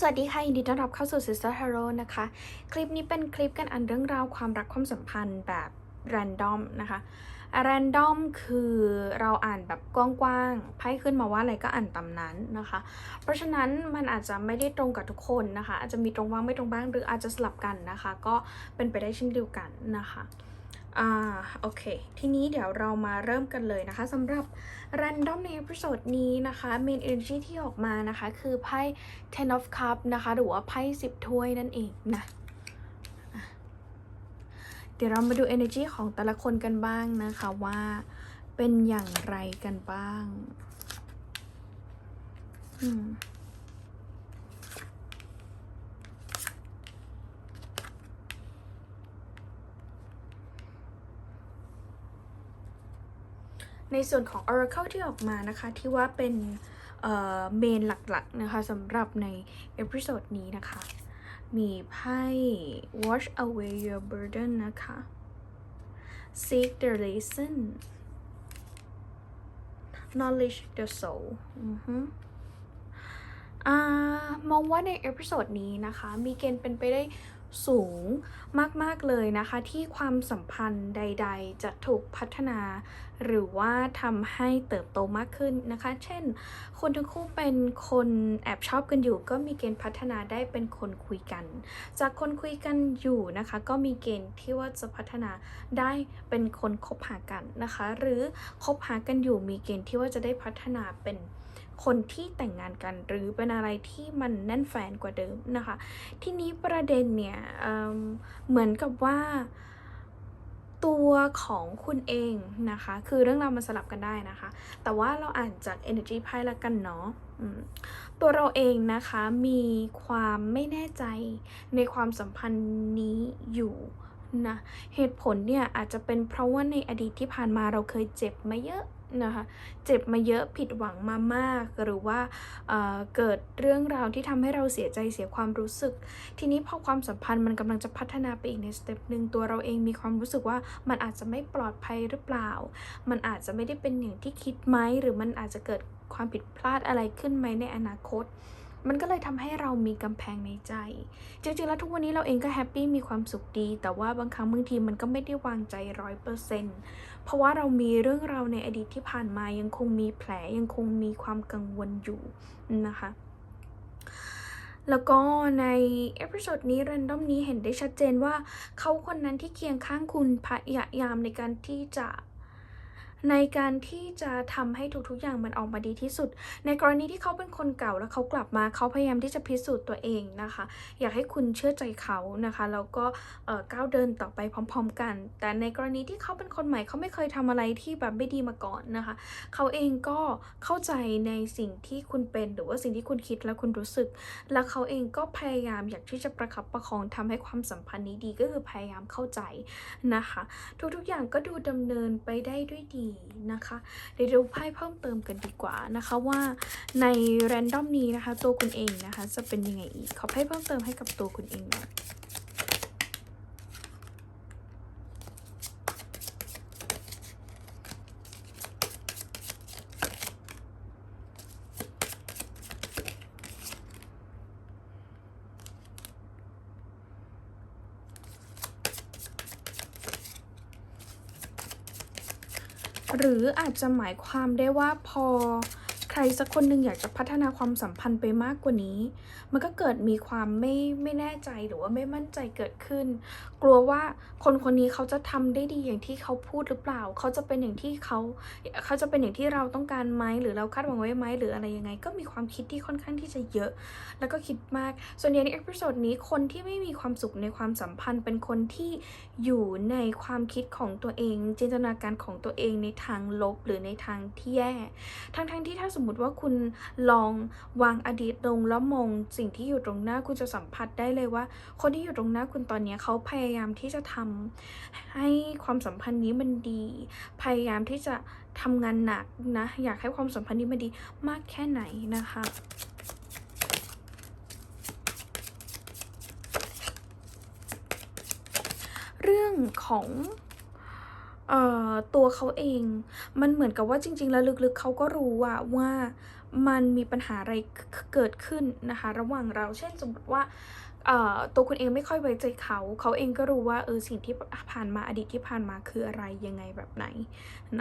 สวัสดีค่ะยินดีต้อนรับเข้าสู่ Sister Hero นะคะ คลิปนี้เป็นคลิปกันอันเรื่องราวความรักความสัมพันธ์แบบ random นะคะ random คือเราอ่านแบบกว้างๆไพ่ขึ้นมาว่าอะไรก็อ่านตามนั้นนะคะ เพราะฉะนั้นมันอาจจะไม่ได้ตรงกับทุกคนนะคะ อาจจะมีตรงบ้างไม่ตรงบ้างหรืออาจจะสลับกันนะคะ ก็เป็นไปได้เช่นเดียวกันนะคะ อ่าโอเค ทีนี้เดี๋ยวเรามาเริ่มกันเลยนะคะสำหรับ random ใน episode นี้นะคะ main energy ที่ออกมานะคะ คือไพ่ ten of cup นะคะ หรือว่าไพ่สิบถ้วยนั่นเองนะะเดี๋ยวเรามาดู energy ของแต่ละคนกันบ้างนะคะว่าเป็นอย่างไรกันบ้าง อืม ในส่วนของ Oracle ที่ออกมานะคะ ที่ว่าเป็นเมนหลักๆนะคะสำหรับในเอพิโซดนี้นะคะ มีไพ่ Wash away your burden นะคะ Seek the lesson Knowledge the soul อ่ามองว่าในเอพิโซดนี้นะคะ มีเกณฑ์เป็นไปได้ สูงมาก ๆ เลยนะคะที่ความสัมพันธ์ใด ๆ จะถูกพัฒนา หรือว่าทำให้เติบโตมากขึ้นนะคะ เช่น คนทั้งคู่เป็นคนแอบชอบกันอยู่ ก็มีเกณฑ์พัฒนาได้เป็นคนคุยกัน จากคนคุยกันอยู่นะคะ ก็มีเกณฑ์ที่ว่าจะพัฒนาได้เป็นคนคบหากันนะคะ หรือคบหากันอยู่มีเกณฑ์ที่ว่าจะได้พัฒนาเป็น คนที่แต่งงานกันหรือเป็นอะไรที่มันแน่นแฟนกว่าเดิมนะคะ ทีนี้ประเด็นเนี่ยเเหมือนกับว่าตัวของคุณเองนะคะ คือเรื่องราวมันสลับกันได้นะคะ แต่ว่าเราอ่านจาก energy ไพ่ละกันเนาะตัวเราเองนะคะมีความไม่แน่ใจในความสัมพันธ์นี้อยู่นะ เหตุผลเนี่ยอาจจะเป็นเพราะว่าในอดีตที่ผ่านมาเราเคยเจ็บมาเยอะ นะคะเจ็บมาเยอะผิดหวังมามาก หรือว่าเเกิดเรื่องราวที่ทำให้เราเสียใจเสียความรู้สึก ทีนี้พอความสัมพันธ์มันกำลังจะพัฒนาไปอีกในสเต็ปหนึ่งตัวเราเองมีความรู้สึกว่ามันอาจจะไม่ปลอดภัยหรือเปล่า มันอาจจะไม่ได้เป็นอย่างที่คิดไหมหรือมันอาจจะเกิดความผิดพลาดอะไรขึ้นไหมในอนาคต มันก็เลยทำให้เรามีกำแพงในใจ จริงๆ แล้วทุกวันนี้เราเองก็แฮปปี้มีความสุขดี แต่ว่าบางครั้งบางทีมันก็ไม่ได้วางใจร้อยเปอร์เซ็นต์เพราะว่าเรามีเรื่องราวในอดีตที่ผ่านมายังคงมีแผลยังคงมีความกังวลอยู่นะคะแล้วก็ในเอพิโซดนี้ r รนดอมนี้เห็นได้ชัดเจนว่าเขาคนนั้นที่เคียงข้างคุณพยายามในการที่จะ ในการที่จะทำให้ทุกๆอย่างมันออกมาดีที่สุด ในกรณีที่เขาเป็นคนเก่าแล้วเขากลับมาเขาพยายามที่จะพิสูจน์ตัวเองนะคะ อยากให้คุณเชื่อใจเขานะคะแล้วก็ก้าวเดินต่อไปพร้อม ๆ กัน แต่ในกรณีที่เขาเป็นคนใหม่เขาไม่เคยทำอะไรที่แบบไม่ดีมาก่อนนะคะ เขาเองก็เข้าใจในสิ่งที่คุณเป็นหรือว่าสิ่งที่คุณคิดและคุณรู้สึก แล้วเขาเองก็พยายามอยากที่จะประคับประคองทำให้ความสัมพันธ์นี้ดีก็คือพยายามเข้าใจนะคะ ทุกๆอย่างก็ดูดำเนินไปได้ด้วยดีนะคะ เดี๋ยวดูไพ่เพิ่มเติมกันดีกว่านะคะว่าในแรนดอมนี้นะคะ ตัวคุณเองนะคะ จะเป็นยังไงอีก ขอไพ่เพิ่มเติมให้กับตัวคุณเองหน่อย หรืออาจจะหมายความได้ว่าพอใครสักคนหนึ่งอยากจะพัฒนาความสัมพันธ์ไปมากกว่านี้ มันก็เกิดมีความไม่ไม่แน่ใจหรือว่าไม่มั่นใจเกิดขึ้น กลัวว่าคนคนนี้เขาจะทำได้ดีอย่างที่เขาพูดหรือเปล่า เขาจะเป็นอย่างที่เขาเขาจะเป็นอย่างที่เราต้องการไหมหรือเราคาดหวังไว้ไหมหรืออะไรยังไง ก็มีความคิดที่ค่อนข้างที่จะเยอะ แล้วก็คิดมาก ส่วนใหญ่ในเอพิโซดนี้คนที่ไม่มีความสุขในความสัมพันธ์เป็นคนที่อยู่ในความคิดของตัวเอง จินตนาการของตัวเองในทางลบหรือในทางที่แย่ ทั้งๆที่ถ้าสมมติว่าคุณลองวางอดีตลงแล้วมองสิิ่งที่อยู่ตรงหน้าคุณจะสัมผัสได้เลยว่า คนที่อยู่ตรงหน้าคุณตอนนี้เขาพยายามที่จะทำให้ความสัมพันธ์นี้มันดี พยายามที่จะทำงานหนักนะ อยากให้ความสัมพันธ์นี้มันดีมากแค่ไหนนะคะเรื่องของออตัวเขาเอง มันเหมือนกับว่าจริง ๆ แล้วลึกๆเขาก็รู้ว่าว่า มันมีปัญหาอะไรเกิดขึ้นนะคะ ระหว่างเราเช่นสมมติว่าตัวคุณเองไม่ค่อยไว้ใจเขา เขาเองก็รู้ว่าเออสิ่งที่ผ่านมาอดีตที่ผ่านมาคืออะไรยังไงแบบไหน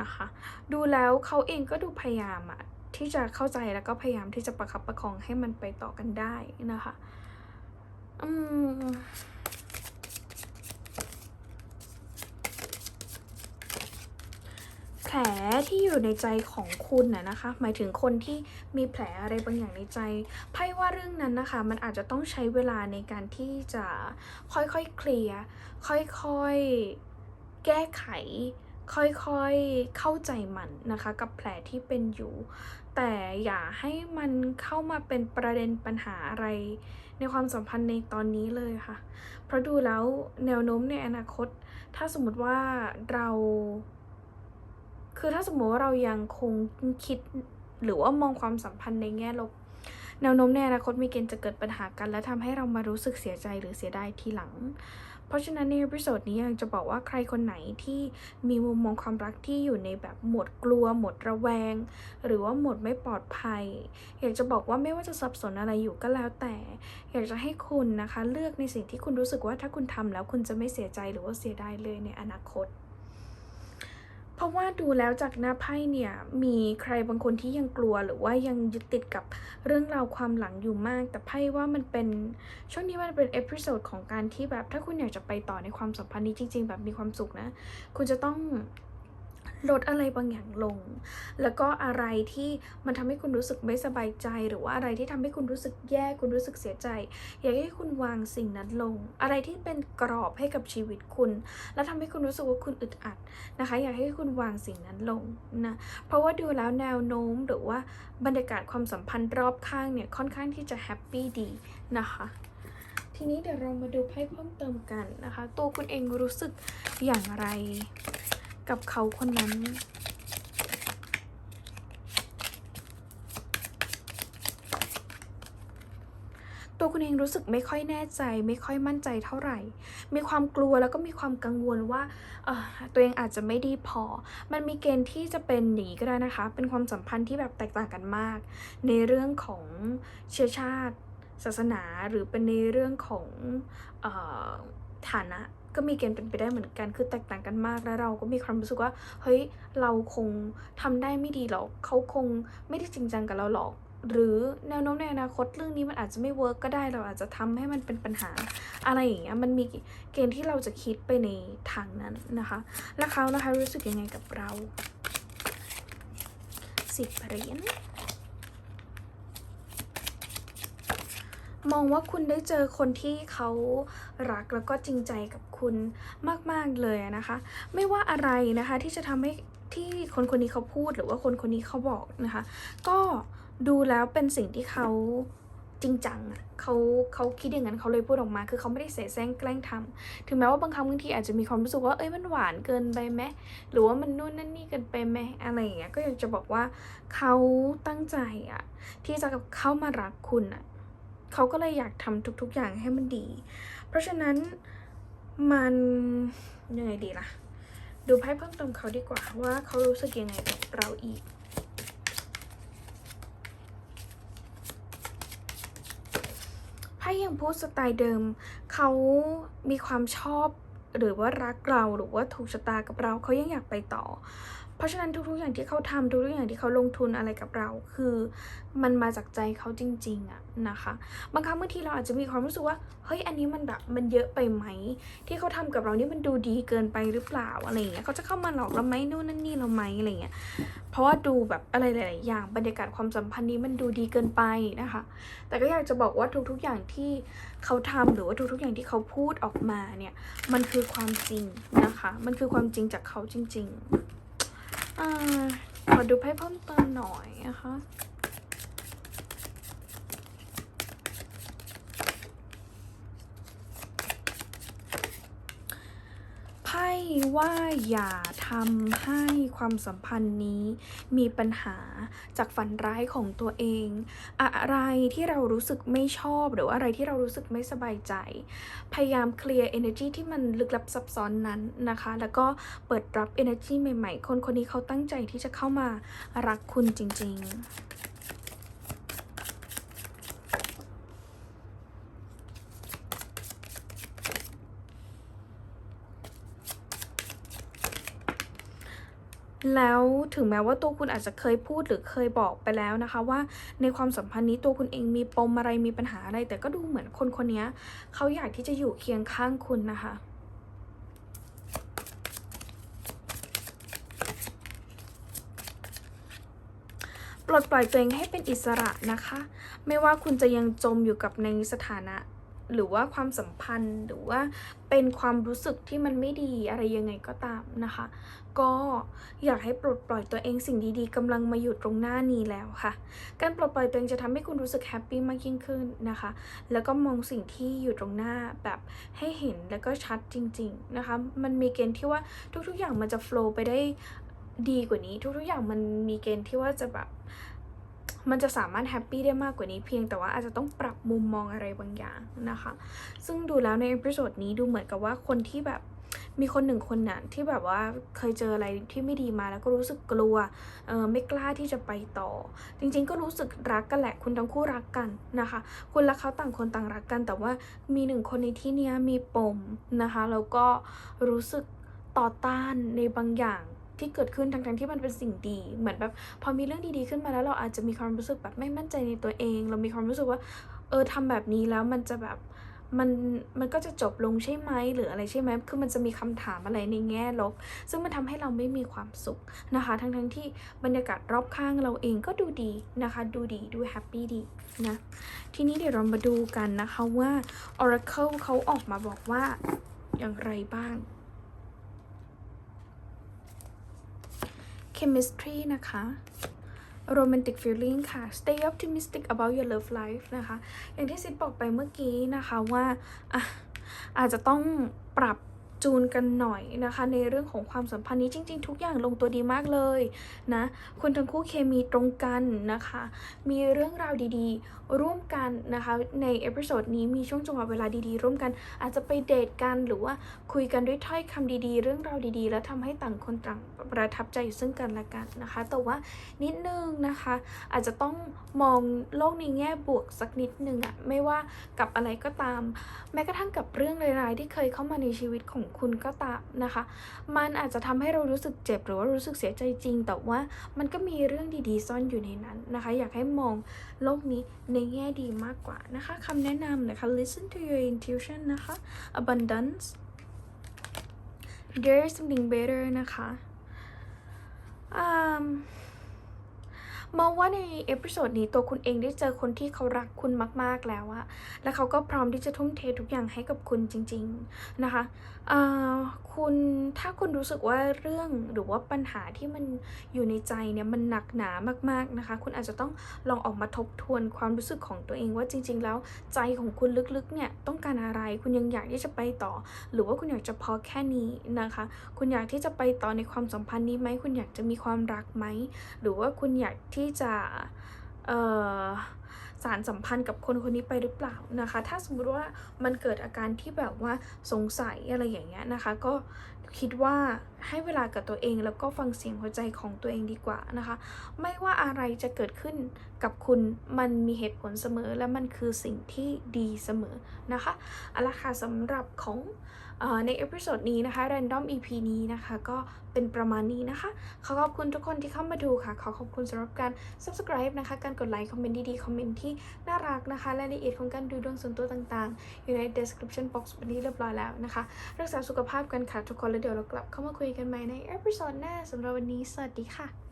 นะคะ ดูแล้วเขาเองก็ดูพยายามอะที่จะเข้าใจแล้วก็พยายามที่จะประคับประคองให้มันไปต่อกันได้นะคะ อืม แผลที่อยู่ในใจของคุณน่ะนะคะ หมายถึงคนที่มีแผลอะไรบางอย่างในใจไพ่ว่าเรื่องนั้นนะคะ มันอาจจะต้องใช้เวลาในการที่จะค่อยๆเคลียร์ค่อยๆแก้ไข ค่อยๆเข้าใจมันนะคะ กับแผลที่เป็นอยู่ แต่อย่าให้มันเข้ามาเป็นประเด็นปัญหาอะไร ในความสัมพันธ์ในตอนนี้เลยค่ะ เพราะดูแล้วแนวโน้มในอนาคต ถ้าสมมติว่าเรา คือถ้าสมมติว่าเรายังคงคิดหรือว่ามองความสัมพันธ์ในแง่ลบ แนวโน้มในอนาคตมีเกณฑ์จะเกิดปัญหากัน และทำให้เรามารู้สึกเสียใจหรือเสียดายทีหลัง เพราะฉะนั้นในเอพิโซดนี้อยากจะบอกว่าใครคนไหนที่มีมุมมองความรักที่อยู่ในแบบหมดกลัว หมดระแวง หรือว่าหมดไม่ปลอดภัย อยากจะบอกว่าไม่ว่าจะสับสนอะไรอยู่ก็แล้วแต่ อยากจะให้คุณนะคะ เลือกในสิ่งที่คุณรู้สึกว่าถ้าคุณทำแล้วคุณจะไม่เสียใจหรือว่าเสียดายเลยในอนาคต เพราะว่าดูแล้วจากหน้าไพ่เนี่ยมีใครบางคนที่ยังกลัว หรือว่ายังยึดติดกับเรื่องราวความหลังอยู่มาก แต่ไพ่ว่ามันเป็นช่วงนี้มันเป็นเอพิโซดของการที่แบบถ้าคุณอยากจะไปต่อในความสัมพันธ์นี้จริง ๆ แบบมีความสุขนะ คุณจะต้อง ลดอะไรบางอย่างลง แล้วก็อะไรที่มันทำให้คุณรู้สึกไม่สบายใจ หรือว่าอะไรที่ทำให้คุณรู้สึกแย่คุณรู้สึกเสียใจ อยากให้คุณวางสิ่งนั้นลง อะไรที่เป็นกรอบให้กับชีวิตคุณ แล้วทำให้คุณรู้สึกว่าคุณอึดอัดนะคะ อยากให้คุณวางสิ่งนั้นลงนะเพราะว่าดูแล้วแนวโน้มหรือว่าบรรยากาศความสัมพันธ์รอบข้างเนี่ยค่อนข้างที่จะแฮปปี้ดีนะคะทีนี้เดี๋ยวเรามาดูไพ่เพิ่มเติมกันนะคะ ตัวคุณเองรู้สึกอย่างไร กับเขาคนนั้นตัวคุณเองรู้สึกไม่ค่อยแน่ใจ ไม่ค่อยมั่นใจเท่าไหร่ มีความกลัวแล้วก็มีความกังวลว่าเออตัวเองอาจจะไม่ดีพอ มันมีเกณฑ์ที่จะเป็นอย่างนี้ก็ได้นะคะ เป็นความสัมพันธ์ที่แบบแตกต่างกันมาก ในเรื่องของเชื้อชาติ ศาสนาหรือเป็นในเรื่องของออฐานะ ก็มีเกณฑ์เป็นไปได้เหมือนกัน คือแตกต่างกันมาก แล้วเราก็มีความรู้สึกว่า เฮ้ย เราคงทำได้ไม่ดีหรอก เขาคงไม่ได้จริงจังกับเราหรอก หรือแนวโน้มในอนาคตเรื่องนี้มันอาจจะไม่เวิร์กก็ได้ เราอาจจะทำให้มันเป็นปัญหา อะไรอย่างเงี้ย มันมีเกณฑ์ที่เราจะคิดไปในทางนั้นนะคะ แล้วเขานะคะรู้สึกยังไงกับเราสิบเหรียญ มองว่าคุณได้เจอคนที่เขารักแล้วก็จริงใจกับคุณมาก ๆ เลยนะคะ ไม่ว่าอะไรนะคะที่จะทำให้ที่คนคนนี้เขาพูดหรือว่าคนคนนี้เขาบอกนะคะ ก็ดูแล้วเป็นสิ่งที่เขาจริงจังอะเขาเขาคิดอย่างนั้นเขาเลยพูดออกมา คือเขาไม่ได้เสแสร้งแกล้งทำถึงแม้ว่าบางครั้งบางทีอาจจะมีความรู้สึกว่าเอ้ยมันหวานเกินไปไหมหรือว่ามันนู่นนั่นนี่เกินไปไหมอะไรอย่างเงี้ยก็อยากจะบอกว่าเขาตั้งใจอะที่จะเข้ามารักคุณอะ เขาก็เลยอยากทำทุก ๆ อย่างให้มันดี เพราะฉะนั้นมันยังไงดีล่ะ ดูไพ่เพิ่มเติมเขาดีกว่าว่าเขารู้สึกยังไงกับเราอีกไพ่ยังพูดสไตล์เดิม เขามีความชอบหรือว่ารักเราหรือว่าถูกชะตากับเราเขายังอยากไปต่อ เพราะฉะนั้นทุกๆอย่างที่เขาทำทุกๆอย่างที่เขาลงทุนอะไรกับเรา คือมันมาจากใจเขาจริงๆอะนะคะ บางครั้งบางทีเราอาจจะมีความรู้สึกว่าเฮ้ยอันนี้มันแบบมันเยอะไปไหม ที่เขาทำกับเรานี่มันดูดีเกินไปหรือเปล่าอะไรเงี้ยเขาจะเข้ามาหลอกเราไหมนู่นนั่นนี่เราไหมอะไรเงี้ยเพราะว่าดูแบบอะไรหลายๆอย่างบรรยากาศความสัมพันธ์นี้มันดูดีเกินไปนะคะ แต่ก็อยากจะบอกว่าทุกๆอย่างที่เขาทำหรือว่าทุกๆอย่างที่เขาพูดออกมาเนี่ยมันคือความจริงนะคะ มันคือความจริงจากเขาจริง ๆ ขอดูไพ่เพิ่มเติมหน่อยนะคะ ไพ่ ว่าอย่าทำให้ความสัมพันธ์นี้มีปัญหาจากฝันร้ายของตัวเอง อะไรที่เรารู้สึกไม่ชอบ หรือว่าอะไรที่เรารู้สึกไม่สบายใจ พยายามเคลียร์ energy ที่มันลึกลับซับซ้อนนั้นนะคะ แล้วก็เปิดรับ energy ใหม่ๆ คนคนนี้เขาตั้งใจที่จะเข้ามารักคุณจริง ๆ แล้วถึงแม้ว่าตัวคุณอาจจะเคยพูดหรือเคยบอกไปแล้วนะคะว่าในความสัมพันธ์นี้ตัวคุณเองมีปมอะไรมีปัญหาอะไร แต่ก็ดูเหมือนคนคนนี้เขาอยากที่จะอยู่เคียงข้างคุณนะคะปลดปล่อยตัวเองให้เป็นอิสระนะคะ ไม่ว่าคุณจะยังจมอยู่กับในสถานะ หรือว่าความสัมพันธ์หรือว่าเป็นความรู้สึกที่มันไม่ดีอะไรยังไงก็ตามนะคะ ก็อยากให้ปลดปล่อยตัวเองสิ่งดีๆกำลังมาอยู่ตรงหน้านี้แล้วค่ะ การปลดปล่อยตัวเองจะทำให้คุณรู้สึกแฮปปี้มากยิ่งขึ้นนะคะ แล้วก็มองสิ่งที่อยู่ตรงหน้าแบบให้เห็นแล้วก็ชัดจริง ๆนะคะ มันมีเกณฑ์ที่ว่าทุกๆอย่างมันจะโฟล์ไปได้ดีกว่านี้ ทุกๆอย่างมันมีเกณฑ์ที่ว่าจะแบบ มันจะสามารถแฮปปี้ได้มากกว่านี้เพียงแต่ว่าอาจจะต้องปรับมุมมองอะไรบางอย่างนะคะ ซึ่งดูแล้วในเอพิโซดนี้ดูเหมือนกับว่าคนที่แบบมีคนหนึ่งคนน่ะที่แบบว่าเคยเจออะไรที่ไม่ดีมาแล้วก็รู้สึกกลัวเออไม่กล้าที่จะไปต่อ จริง ๆ ก็รู้สึกรักกันแหละ คุณทั้งคู่รักกันนะคะ คุณและเขาต่างคนต่างรักกัน แต่ว่ามีหนึ่งคนในที่นี้มีปมนะคะ แล้วก็รู้สึกต่อต้านในบางอย่าง ที่เกิดขึ้นทั้งๆที่มันเป็นสิ่งดี เหมือนแบบพอมีเรื่องดีๆขึ้นมาแล้วเราอาจจะมีความรู้สึกแบบไม่มั่นใจในตัวเอง เรามีความรู้สึกว่า เออทำแบบนี้แล้วมันจะแบบมันมันก็จะจบลงใช่ไหมหรืออะไรใช่ไหมคือมันจะมีคำถามอะไรในแง่ลบ ซึ่งมันทำให้เราไม่มีความสุขนะคะ ทั้งๆที่บรรยากาศรอบข้างเราเองก็ดูดีนะคะ ดูดีดูแฮปปี้ดีนะทีนี้เดี๋ยวเรามาดูกันนะคะว่า Oracle เขาออกมาบอกว่าอย่างไรบ้าง chemistry นะคะ romantic feeling ค่ะ stay optimistic about your love life นะคะ อย่างที่ซิดบอกไปเมื่อกี้นะคะว่าอะอาจจะต้องปรับ จูนกันหน่อยนะคะ ในเรื่องของความสัมพันธ์นี้จริง ๆ ทุกอย่างลงตัวดีมากเลยนะคุณทั้งคู่เคมีตรงกันนะคะ มีเรื่องราวดีๆ ร่วมกันนะคะในเอพิโซดนี้มีช่วงจังหวะเวลาดีๆ ร่วมกัน อาจจะไปเดทกันหรือว่าคุยกันด้วยถ้อยคำดีๆ เรื่องราวดีๆ แล้วทำให้ต่างคนต่างประทับใจซึ่งกันและกันนะคะ แต่ว่านิดนึงนะคะ อาจจะต้องมองโลกในแง่บวกสักนิดนึงอะไม่ว่ากับอะไรก็ตาม แม้กระทั่งกับเรื่องร้ายๆที่เคยเข้ามาในชีวิตของคุณก็ตามนะคะ มันอาจจะทำให้เรารู้สึกเจ็บหรือว่ารู้สึกเสียใจจริง แต่ว่ามันก็มีเรื่องดีๆ ซ่อนอยู่ในนั้นนะคะ อยากให้มองโลกนี้ในแง่ดีมากกว่านะคะคำแนะนำนะคะ listen to your intuition นะคะ abundance there is something better นะคะอื มองว่าในเอพิโซดนี้ตัวคุณเองได้เจอคนที่เขารักคุณมาก ๆแล้วอะและเขาก็พร้อมที่จะทุ่มเททุกอย่างให้กับคุณจริง ๆนะคะอ่าคุณถ้าคุณรู้สึกว่าเรื่องหรือว่าปัญหาที่มันอยู่ในใจเนี่ยมันหนักหนามาก ๆนะคะ คุณอาจจะต้องลองออกมาทบทวนความรู้สึกของตัวเองว่าจริง ๆ แล้วใจของคุณลึกๆเนี่ยต้องการอะไรคุณยังอยากที่จะไปต่อ หรือว่าคุณอยากจะพอแค่นี้นะคะ คุณอยากที่จะไปต่อในความสัมพันธ์นี้ไหมคุณอยากจะมีความรักไหมหรือว่าคุณอยากที่ที่จะสารสัมพันธ์กับคนคนนี้ไปหรือเปล่านะคะ ถ้าสมมุติว่ามันเกิดอาการที่แบบว่าสงสัยอะไรอย่างเงี้ยนะคะ ก็ คิดว่าให้เวลากับตัวเองแล้วก็ฟังเสียงหัวใจของตัวเองดีกว่านะคะ ไม่ว่าอะไรจะเกิดขึ้นกับคุณมันมีเหตุผลเสมอ และมันคือสิ่งที่ดีเสมอนะคะเอาละค่ะสำหรับของในเอพิโซดนี้นะคะ Random EP นี้นะคะ ก็เป็นประมาณนี้นะคะ ขอขอบคุณทุกคนที่เข้ามาดูค่ะ ขอขอบคุณสำหรับการ subscribe นะคะ การกดไลค์ คอมเมนต์ดีๆ คอมเมนต์ที่น่ารักนะคะและรายละเอียดของการดูดวงส่วนตัวต่างๆ อยู่ใน description box วันนี้เรียบร้อยแล้วนะคะ รักษาสุขภาพกันค่ะทุกคนแล้วเดี๋ยวเรากลับเข้ามาคุยกันใหม่ในเอพิโซดหน้าสำหรับวันนี้ สวัสดีค่ะ